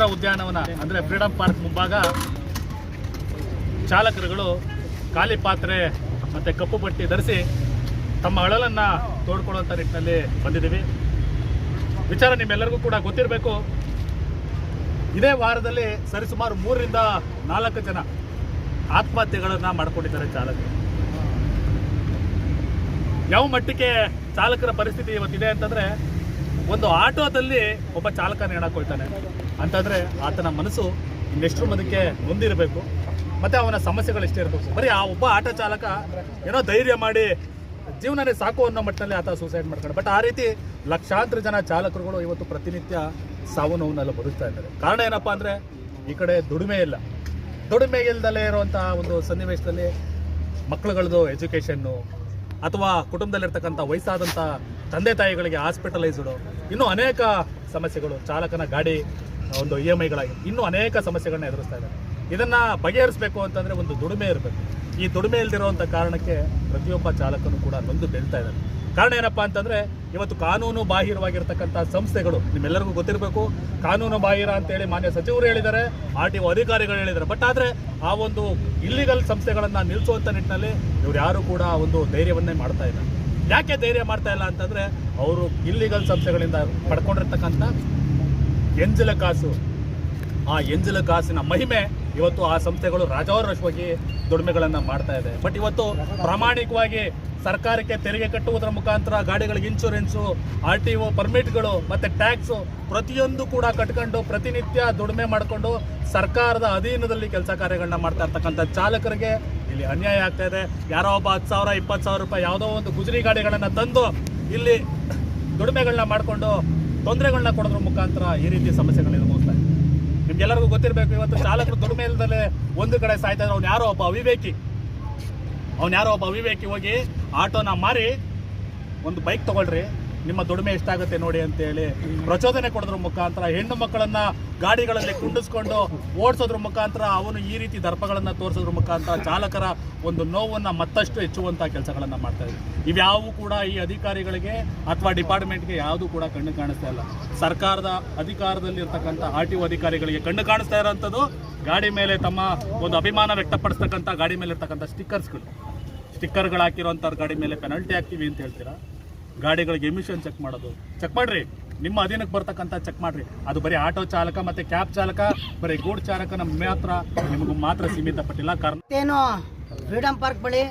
ಸ್ವತಂತ್ರ ಉದ್ಯಾನವನ, ಅಂದ್ರೆ ಫ್ರೀಡಂ ಪಾರ್ಕ್ ಮುಂಭಾಗ ಚಾಲಕರುಗಳು ಖಾಲಿ ಪಾತ್ರೆ ಮತ್ತೆ ಕಪ್ಪು ಪಟ್ಟಿ ಧರಿಸಿ ತಮ್ಮ ಅಳಲನ್ನ ತೋಡ್ಕೊಳ್ಳುವಂಥ ನಿಟ್ಟಿನಲ್ಲಿ ಬಂದಿದ್ದೀವಿ. ವಿಚಾರ ನಿಮ್ಮೆಲ್ಲರಿಗೂ ಕೂಡ ಗೊತ್ತಿರಬೇಕು. ಇದೇ ವಾರದಲ್ಲಿ ಸರಿಸುಮಾರು ಮೂರರಿಂದ ನಾಲ್ಕು ಜನ ಆತ್ಮಹತ್ಯೆಗಳನ್ನ ಮಾಡ್ಕೊಂಡಿದ್ದಾರೆ ಚಾಲಕರು. ಯಾವ ಮಟ್ಟಿಗೆ ಚಾಲಕರ ಪರಿಸ್ಥಿತಿ ಇವತ್ತಿದೆ ಅಂತಂದ್ರೆ ಒಂದು ಆಟೋದಲ್ಲಿ ಒಬ್ಬ ಚಾಲಕ ನೇಣಾಕೊಳ್ತಾನೆ ಅಂತಂದ್ರೆ ಆತನ ಮನಸ್ಸು ಇನ್ನೆಷ್ಟರ ಮದಕ್ಕೆ ಮುಂದಿರಬೇಕು, ಮತ್ತೆ ಅವನ ಸಮಸ್ಯೆಗಳು ಎಷ್ಟೇ ಇರಬೇಕು. ಬರೀ ಆ ಒಬ್ಬ ಆಟೋ ಚಾಲಕ ಏನೋ ಧೈರ್ಯ ಮಾಡಿ ಜೀವನನೇ ಸಾಕು ಅನ್ನೋ ಮಟ್ಟದಲ್ಲಿ ಆತ ಸೂಸೈಡ್ ಮಾಡ್ಕೊಂಡು ಬಟ್ ಆ ರೀತಿ ಲಕ್ಷಾಂತರ ಜನ ಚಾಲಕರುಗಳು ಇವತ್ತು ಪ್ರತಿನಿತ್ಯ ಸಾವು ನೋವನ್ನೆಲ್ಲ ಬದುಕ್ತಾ ಇದ್ದಾರೆ. ಕಾರಣ ಏನಪ್ಪಾ ಅಂದ್ರೆ ಈ ಕಡೆ ದುಡಿಮೆ ಇಲ್ಲ. ದುಡಿಮೆ ಇಲ್ದಲೇ ಇರುವಂತಹ ಒಂದು ಸನ್ನಿವೇಶದಲ್ಲಿ ಮಕ್ಕಳುಗಳದ್ದು ಎಜುಕೇಷನ್ನು ಅಥವಾ ಕುಟುಂಬದಲ್ಲಿರ್ತಕ್ಕಂಥ ವಯಸ್ಸಾದಂಥ ತಂದೆ ತಾಯಿಗಳಿಗೆ ಹಾಸ್ಪಿಟಲೈಸ್ಡು ಇನ್ನೂ ಅನೇಕ ಸಮಸ್ಯೆಗಳು, ಚಾಲಕನ ಗಾಡಿ, ಒಂದು ಇ ಎಂ ಐಗಳಾಗಿ ಇನ್ನೂ ಅನೇಕ ಸಮಸ್ಯೆಗಳನ್ನ ಎದುರಿಸ್ತಾ ಇದ್ದಾರೆ. ಇದನ್ನು ಬಗೆಹರಿಸಬೇಕು ಅಂತಂದರೆ ಒಂದು ದುಡಿಮೆ ಇರಬೇಕು. ಈ ದುಡಿಮೆ ಇಲ್ದಿರೋವಂಥ ಕಾರಣಕ್ಕೆ ಪ್ರತಿಯೊಬ್ಬ ಚಾಲಕನು ಕೂಡ ನೊಂದು ಬೆಳ್ತಾ ಇದ್ದಾರೆ ಕಾರಣ ಏನಪ್ಪ ಅಂತಂದ್ರೆ, ಇವತ್ತು ಕಾನೂನು ಬಾಹಿರವಾಗಿರ್ತಕ್ಕಂಥ ಸಂಸ್ಥೆಗಳು, ನಿಮ್ಮೆಲ್ಲರಿಗೂ ಗೊತ್ತಿರಬೇಕು, ಕಾನೂನು ಬಾಹಿರ ಅಂತೇಳಿ ಮಾನ್ಯ ಸಚಿವರು ಹೇಳಿದ್ದಾರೆ, ಆರ್ ಟಿ ಒ ಅಧಿಕಾರಿಗಳು ಹೇಳಿದ್ದಾರೆ. ಬಟ್ ಆದ್ರೆ ಆ ಒಂದು ಇಲ್ಲಿಗಲ್ ಸಂಸ್ಥೆಗಳನ್ನು ನಿಲ್ಲಿಸುವಂತ ನಿಟ್ಟಿನಲ್ಲಿ ಇವ್ರು ಯಾರು ಕೂಡ ಒಂದು ಧೈರ್ಯವನ್ನೇ ಮಾಡ್ತಾ ಇಲ್ಲ. ಯಾಕೆ ಧೈರ್ಯ ಮಾಡ್ತಾ ಇಲ್ಲ ಅಂತಂದ್ರೆ, ಅವರು ಇಲ್ಲಿಗಲ್ ಸಂಸ್ಥೆಗಳಿಂದ ಪಡ್ಕೊಂಡಿರ್ತಕ್ಕಂಥ ಎಂಜಲ ಕಾಸು, ಆ ಎಂಜಲ ಕಾಸಿನ ಮಹಿಮೆ ಇವತ್ತು ಆ ಸಂಸ್ಥೆಗಳು ರಾಜಾರೋಷವಾಗಿ ದುಡಿಮೆಗಳನ್ನು ಮಾಡ್ತಾ ಇದೆ. ಬಟ್ ಇವತ್ತು ಪ್ರಾಮಾಣಿಕವಾಗಿ ಸರ್ಕಾರಕ್ಕೆ ತೆರಿಗೆ ಕಟ್ಟುವುದರ ಮುಖಾಂತರ ಗಾಡಿಗಳಿಗೆ ಇನ್ಶೂರೆನ್ಸು ಆರ್ ಟಿ ಒ ಪರ್ಮಿಟ್ಗಳು ಮತ್ತೆ ಟ್ಯಾಕ್ಸು ಪ್ರತಿಯೊಂದು ಕೂಡ ಕಟ್ಕೊಂಡು ಪ್ರತಿನಿತ್ಯ ದುಡಿಮೆ ಮಾಡಿಕೊಂಡು ಸರ್ಕಾರದ ಅಧೀನದಲ್ಲಿ ಕೆಲಸ ಕಾರ್ಯಗಳನ್ನ ಮಾಡ್ತಾ ಇರ್ತಕ್ಕಂಥ ಚಾಲಕರಿಗೆ ಇಲ್ಲಿ ಅನ್ಯಾಯ ಆಗ್ತಾ ಇದೆ. ಯಾರೋ ಒಬ್ಬ ಹತ್ತು ಸಾವಿರ, ಇಪ್ಪತ್ತು ಸಾವಿರ ರೂಪಾಯಿ ಯಾವುದೋ ಒಂದು ಗುಜರಿ ಗಾಡಿಗಳನ್ನು ತಂದು ಇಲ್ಲಿ ದುಡಿಮೆಗಳನ್ನ ಮಾಡಿಕೊಂಡು ತೊಂದರೆಗಳನ್ನ ಕೊಡೋದ್ರ ಮುಖಾಂತರ ಈ ರೀತಿ ಇದೆ ನಿಮ್ಗೆಲ್ಲರಿಗೂ ಗೊತ್ತಿರಬೇಕು, ಇವತ್ತು ಚಾಲಕರು ದುಡಿಮೆ ಇಲ್ದಲೆ ಒಂದು ಕಡೆ ಸಾಯ್ತಾ ಅವ್ನು ಯಾರೋ ಒಬ್ಬ ಅವಿವೇಕಿ. ಅವ್ನು ಯಾರೋ ಒಬ್ಬ ಅವಿವೇಕಿ ಹೋಗಿ ಆಟೋನ ಮಾರಿ ಒಂದು ಬೈಕ್ ತಗೊಳ್ರಿ. ನಿಮ್ಮ ದುಡಿಮೆ ಎಷ್ಟಾಗುತ್ತೆ ನೋಡಿ ಅಂತೇಳಿ ಪ್ರಚೋದನೆ ಕೊಡೋದ್ರ ಮುಖಾಂತರ ಹೆಣ್ಣು ಮಕ್ಕಳನ್ನ ಗಾಡಿಗಳಲ್ಲಿ ಕುಂಡಿಸ್ಕೊಂಡು ಓಡಿಸೋದ್ರ ಮುಖಾಂತರ ಅವನು ಈ ರೀತಿ ದರ್ಪಗಳನ್ನ ತೋರಿಸೋದ್ರ ಮುಖಾಂತರ ಚಾಲಕರ ಒಂದು ನೋವನ್ನ ಮತ್ತಷ್ಟು ಹೆಚ್ಚುವಂತ ಕೆಲಸಗಳನ್ನು ಮಾಡ್ತಾ ಇದೆ ಇವ್ಯಾವು ಕೂಡ ಈ ಅಧಿಕಾರಿಗಳಿಗೆ ಅಥವಾ ಡಿಪಾರ್ಟ್ಮೆಂಟ್ಗೆ ಯಾವುದು ಕೂಡ ಕಣ್ಣು ಕಾಣಿಸ್ತಾ ಇಲ್ಲ. ಸರ್ಕಾರದ ಅಧಿಕಾರದಲ್ಲಿ ಇರ್ತಕ್ಕಂಥ ಆರ್ ಟಿ ಒ ಅಧಿಕಾರಿಗಳಿಗೆ ಕಣ್ಣು ಕಾಣಿಸ್ತಾ ಇರೋಂಥದ್ದು. ಗಾಡಿ ಮೇಲೆ ತಮ್ಮ ಒಂದು ಅಭಿಮಾನ ವ್ಯಕ್ತಪಡಿಸ್ತಕ್ಕಂಥ ಗಾಡಿ ಮೇಲೆ ಇರ್ತಕ್ಕಂಥ ಸ್ಟಿಕ್ಕರ್ಸ್ಗಳು. ಸ್ಟಿಕ್ಕರ್ಗಳು ಹಾಕಿರೋಂಥ ಗಾಡಿ ಮೇಲೆ ಪೆನಲ್ಟಿ ಹಾಕ್ತೀವಿ ಅಂತ ಹೇಳ್ತೀರಾ? ಗಾಡಿಗಳಿಗೆ ಎಮಿಷನ್ ಚೆಕ್ ಮಾಡೋದು. ಚೆಕ್ ಮಾಡ್ರಿ. ನಿಮ್ಮ ಅಧೀನಕ್ಕೆ ಬರ್ತಕ್ಕಂಥ ಚೆಕ್ ಮಾಡ್ರಿ. ಅದು ಬರೀ ಆಟೋ ಚಾಲಕ ಮತ್ತೆ ಕ್ಯಾಬ್ ಚಾಲಕ, ಬರೀ ಗೂಡ್ ಚಾಲಕ ನಮ್ಮ ಮಾತ್ರ ನಿಮಗೂ ಮಾತ್ರ ಸೀಮಿತ ಪಟ್ಟಿಲ್ಲ. ಕಾರಣ ಏನು ಫ್ರೀಡಂ ಪಾರ್ಕ್ ಬಳಿ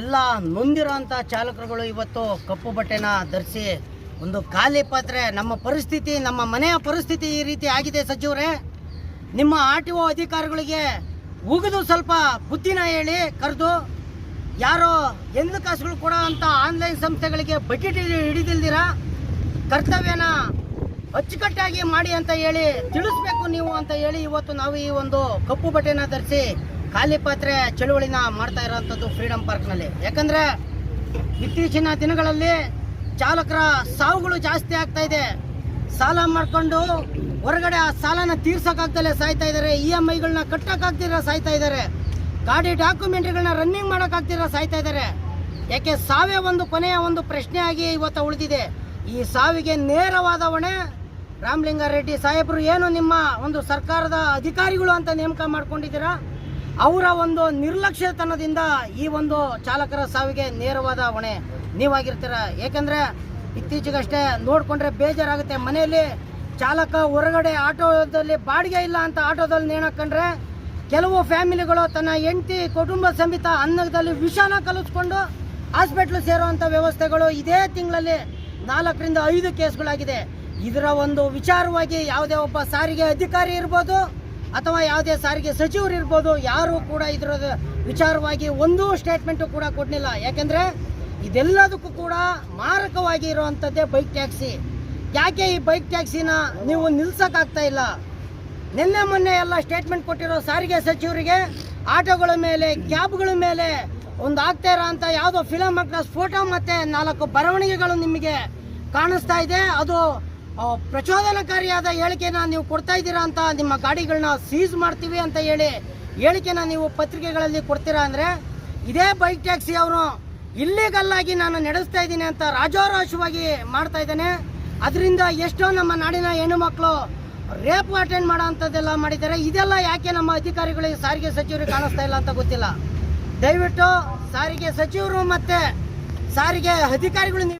ಎಲ್ಲ ನೊಂದಿರೋಂಥ ಚಾಲಕರುಗಳು ಇವತ್ತು ಕಪ್ಪು ಬಟ್ಟೆನ ಧರಿಸಿ ಒಂದು ಖಾಲಿ ಪಾತ್ರೆ, ನಮ್ಮ ಪರಿಸ್ಥಿತಿ, ನಮ್ಮ ಮನೆಯ ಪರಿಸ್ಥಿತಿ ಈ ರೀತಿ ಆಗಿದೆ ಸಚಿವರೇ ನಿಮ್ಮ ಆರ್ ಟಿ ಅಧಿಕಾರಿಗಳಿಗೆ ಉಗಿದು ಸ್ವಲ್ಪ ಬುದ್ಧಿನ ಹೇಳಿ ಕರೆದು ಯಾರೋ ಎಂದು ಕಾಸುಗಳು ಕೊಡೋ ಅಂತ ಆನ್ಲೈನ್ ಸಂಸ್ಥೆಗಳಿಗೆ ಬಕೆಟ್ ಹಿಡಿದಿಲ್ದಿರ? ಕರ್ತವ್ಯನ ಅಚ್ಚುಕಟ್ಟಾಗಿ ಮಾಡಿ ಅಂತ ಹೇಳಿ ತಿಳಿಸ್ಬೇಕು ನೀವು ಅಂತ ಹೇಳಿ ಇವತ್ತು ನಾವು ಈ ಒಂದು ಕಪ್ಪು ಬಟ್ಟೆನ ಧರಿಸಿ ಖಾಲಿ ಪಾತ್ರೆ ಚಳುವಳಿನ ಮಾಡ್ತಾ ಇರೋವಂಥದ್ದು ಫ್ರೀಡಮ್ ಪಾರ್ಕ್ನಲ್ಲಿ ಯಾಕಂದ್ರೆ ಇತ್ತೀಚಿನ ದಿನಗಳಲ್ಲಿ ಚಾಲಕರ ಸಾವುಗಳು ಜಾಸ್ತಿ ಆಗ್ತಾ ಇದೆ. ಸಾಲ ಮಾಡ್ಕೊಂಡು ಹೊರಗಡೆ ಆ ಸಾಲನ ತೀರ್ಸೋಕ್ಕಾಗ್ದಲೇ ಸಾಯ್ತಾ ಇದ್ದಾರೆ ಇ ಎಂ ಐಗಳನ್ನ ಕಟ್ಟಕ್ಕಾಗ್ದಿರ ಸಾಯ್ತಾ ಇದ್ದಾರೆ ಗಾಡಿ ಡಾಕ್ಯುಮೆಂಟ್ರಿಗಳನ್ನ ರನ್ನಿಂಗ್ ಮಾಡೋಕ್ಕಾಗ್ದಿರ ಸಾಯ್ತಾ ಇದ್ದಾರೆ ಯಾಕೆ ಸಾವೇ ಒಂದು ಕೊನೆಯ ಒಂದು ಪ್ರಶ್ನೆ ಆಗಿ ಇವತ್ತು ಉಳಿದಿದೆ. ಈ ಸಾವಿಗೆ ನೇರವಾದ ಹೊಣೆ ರಾಮಲಿಂಗಾರೆಡ್ಡಿ ಸಾಹೇಬರು ಏನು ನಿಮ್ಮ ಒಂದು ಸರ್ಕಾರದ ಅಧಿಕಾರಿಗಳು ಅಂತ ನೇಮಕ ಮಾಡ್ಕೊಂಡಿದ್ದೀರಾ? ಅವರ ಒಂದು ನಿರ್ಲಕ್ಷ್ಯತನದಿಂದ ಈ ಒಂದು ಚಾಲಕರ ಸಾವಿಗೆ ನೇರವಾದ ಹೊಣೆ ನೀವಾಗಿರ್ತೀರ. ಏಕೆಂದರೆ ಇತ್ತೀಚೆಗಷ್ಟೇ ನೋಡಿಕೊಂಡ್ರೆ ಬೇಜಾರಾಗುತ್ತೆ. ಮನೆಯಲ್ಲಿ ಚಾಲಕ ಹೊರಗಡೆ ಆಟೋದಲ್ಲಿ ಬಾಡಿಗೆ ಇಲ್ಲ ಅಂತ ಆಟೋದಲ್ಲಿ ನೇಣಾಕೊಂಡ್ರೆ ಕೆಲವು ಫ್ಯಾಮಿಲಿಗಳು ತನ್ನ ಹೆಂಡತಿ ಕುಟುಂಬ ಸಮೇತ ಅನ್ನದಲ್ಲಿ ವಿಷಾನ ಕಲಿಸ್ಕೊಂಡು ಹಾಸ್ಪಿಟ್ಲ್ ಸೇರುವಂಥ ವ್ಯವಸ್ಥೆಗಳು ಇದೇ ತಿಂಗಳಲ್ಲಿ ನಾಲ್ಕರಿಂದ ಐದು ಕೇಸ್ಗಳಾಗಿದೆ. ಇದರ ಒಂದು ವಿಚಾರವಾಗಿ ಯಾವುದೇ ಒಬ್ಬ ಸಾರಿಗೆ ಅಧಿಕಾರಿ ಇರ್ಬೋದು ಅಥವಾ ಯಾವುದೇ ಸಾರಿಗೆ ಸಚಿವರು ಇರ್ಬೋದು, ಯಾರು ಕೂಡ ಇದರ ವಿಚಾರವಾಗಿ ಒಂದೂ ಸ್ಟೇಟ್ಮೆಂಟು ಕೂಡ ಕೊಡಲಿಲ್ಲ. ಯಾಕೆಂದರೆ ಇದೆಲ್ಲದಕ್ಕೂ ಕೂಡ ಮಾರಕವಾಗಿ ಇರುವಂಥದ್ದೇ ಬೈಕ್ ಟ್ಯಾಕ್ಸಿ ಯಾಕೆ ಈ ಬೈಕ್ ಟ್ಯಾಕ್ಸಿನ ನೀವು ನಿಲ್ಸೋಕ್ಕಾಗ್ತಾ ಇಲ್ಲ? ನಿನ್ನೆ ಮೊನ್ನೆ ಎಲ್ಲ ಸ್ಟೇಟ್ಮೆಂಟ್ ಕೊಟ್ಟಿರೋ ಸಾರಿಗೆ ಸಚಿವರಿಗೆ ಆಟೋಗಳ ಮೇಲೆ, ಕ್ಯಾಬ್ಗಳ ಮೇಲೆ ಒಂದು ಆಗ್ತಾ ಇರೋ ಅಂತ ಯಾವುದೋ ಫಿಲಮ್ ಹಾಕಿದ ಫೋಟೋ ಮತ್ತೆ ನಾಲ್ಕು ಬರವಣಿಗೆಗಳು ನಿಮಗೆ ಕಾಣಿಸ್ತಾ ಇದೆ. ಅದು ಪ್ರಚೋದನಕಾರಿಯಾದ ಹೇಳಿಕೆನ ನೀವು ಕೊಡ್ತಾ ಇದ್ದೀರಾ ಅಂತ ನಿಮ್ಮ ಗಾಡಿಗಳನ್ನ ಸೀಸ್ ಮಾಡ್ತೀವಿ ಅಂತ ಹೇಳಿ ಹೇಳಿಕೆನ ನೀವು ಪತ್ರಿಕೆಗಳಲ್ಲಿ ಕೊಡ್ತೀರಾ ಅಂದರೆ ಇದೇ ಬೈಕ್ ಟ್ಯಾಕ್ಸಿ ಅವರು ಇಲ್ಲಿಗಲ್ಲಾಗಿ ನಾನು ನಡೆಸ್ತಾ ಇದ್ದೀನಿ ಅಂತ ರಾಜಾರೋಷವಾಗಿ ಮಾಡ್ತಾ ಇದ್ದಾನೆ. ಅದರಿಂದ ಎಷ್ಟೋ ನಮ್ಮ ನಾಡಿನ ಹೆಣ್ಣು ಮಕ್ಕಳು ರೇಪ್ ಅಟೆಂಡ್ ಮಾಡೋ ಅಂಥದ್ದೆಲ್ಲ ಮಾಡಿದ್ದಾರೆ. ಇದೆಲ್ಲ ಯಾಕೆ ನಮ್ಮ ಅಧಿಕಾರಿಗಳಿಗೆ ಸಾರಿಗೆ ಸಚಿವರಿಗೆ ಕಾಣಿಸ್ತಾ ಇಲ್ಲ ಅಂತ ಗೊತ್ತಿಲ್ಲ. ದಯವಿಟ್ಟು ಸಾರಿಗೆ ಸಚಿವರು ಮತ್ತೆ ಸಾರಿಗೆ ಅಧಿಕಾರಿಗಳು